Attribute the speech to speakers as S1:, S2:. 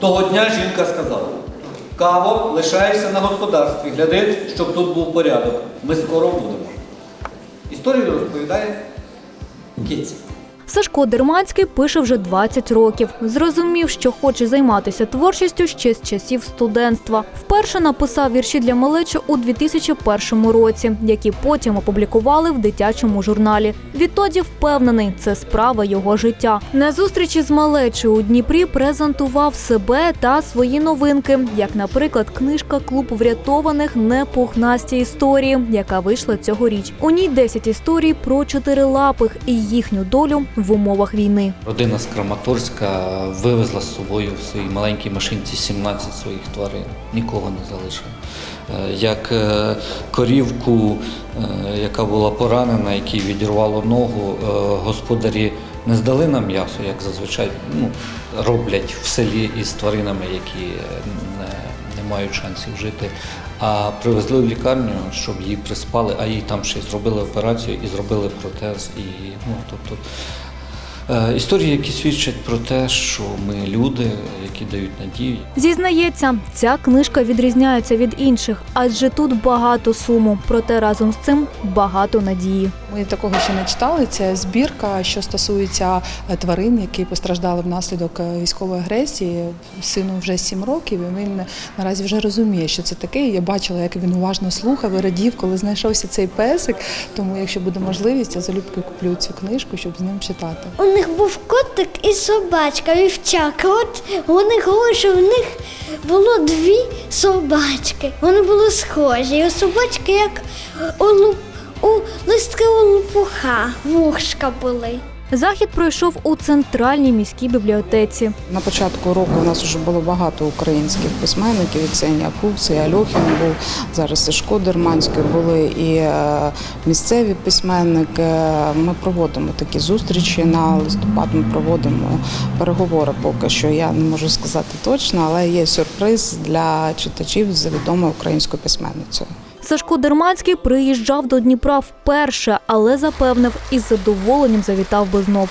S1: Того дня жінка сказала: Каво, лишайся на господарстві, гляди, щоб тут був порядок. Ми скоро будемо. Історію розповідає кіць.
S2: Сашко Дерманський пише вже 20 років. Зрозумів, що хоче займатися творчістю ще з часів студентства. Вперше написав вірші для малечі у 2001 році, які потім опублікували в дитячому журналі. Відтоді впевнений, це справа його життя. На зустрічі з малечею у Дніпрі презентував себе та свої новинки, як, наприклад, книжка Клуб врятованих непухнасті історії, яка вийшла цьогоріч. У ній 10 історій про чотирилапих і їхню долю в умовах війни.
S3: Родина з Краматорська вивезла з собою в своїй маленькій машинці 17 своїх тварин, нікого не залишила. Е, Як е, корівку, е, яка була поранена, якій відірвало ногу, господарі не здали на м'ясо, як зазвичай ну, роблять в селі із тваринами, які не, не мають шансів жити. А привезли в лікарню, щоб її приспали, а їй там ще й зробили операцію і зробили протез. І, ну, тобто, Історії, які свідчать про те, що ми люди, які дають надію.
S2: Зізнається, ця книжка відрізняється від інших, адже тут багато суму, проте разом з цим багато надії.
S4: Ми такого ще не читали. Це збірка, що стосується е, тварин, які постраждали внаслідок е, військової агресії. Сину вже 7 років. і Він наразі вже розуміє, що це таке. Я бачила, як він уважно слухав і радів, коли знайшовся цей песик. Тому, якщо буде можливість, я залюбки куплю цю книжку, щоб з ним читати.
S5: Них був котик і собачка, вівчарка. От вони говорили, що в них було дві собачки. Вони були схожі. І у собачки як у, у листки у лопуха, вушка були.
S2: Захід пройшов у центральній міській бібліотеці.
S6: На початку року у нас вже було багато українських письменників. І Ксенія Фукс, і Альохін був, зараз Сашко Дерманський були і е, місцеві письменники. Ми проводимо такі зустрічі на листопад. Ми проводимо переговори поки що. Я не можу сказати точно, але є сюрприз для читачів за відомою українською письменницею.
S2: Сашко Дерманський приїжджав до Дніпра вперше, але запевнив, із задоволенням завітав би знов.